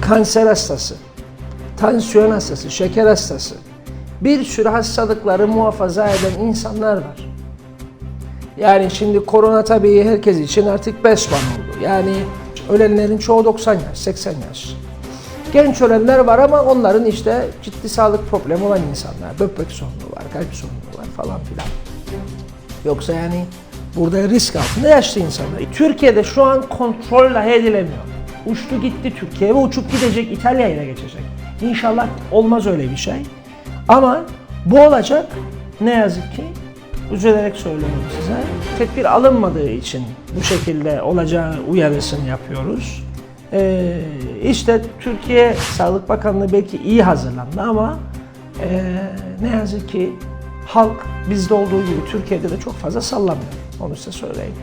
Kanser hastası, tansiyon hastası, şeker hastası, bir sürü hastalıkları muhafaza eden insanlar var. Yani şimdi korona tabii herkes için artık best one oldu. Yani ölenlerin çoğu 90 yaş, 80 yaş. Genç ölenler var ama onların işte ciddi sağlık problemi olan insanlar. Böbrek sorunu var, kalp sorunu var falan filan. Yoksa yani burada risk altında yaşlı insanlar. Türkiye'de şu an kontrol dahi edilemiyor. Uçtu gitti Türkiye ve uçup gidecek İtalya'ya geçecek. İnşallah olmaz öyle bir şey. Ama bu olacak ne yazık ki üzülerek söylüyorum size. Tedbir alınmadığı için bu şekilde olacağı uyarısını yapıyoruz. Ee, işte Türkiye Sağlık Bakanlığı belki iyi hazırlandı ama ee, ne yazık ki halk bizde olduğu gibi Türkiye'de de çok fazla sallamıyor. Onu size söyleyeyim.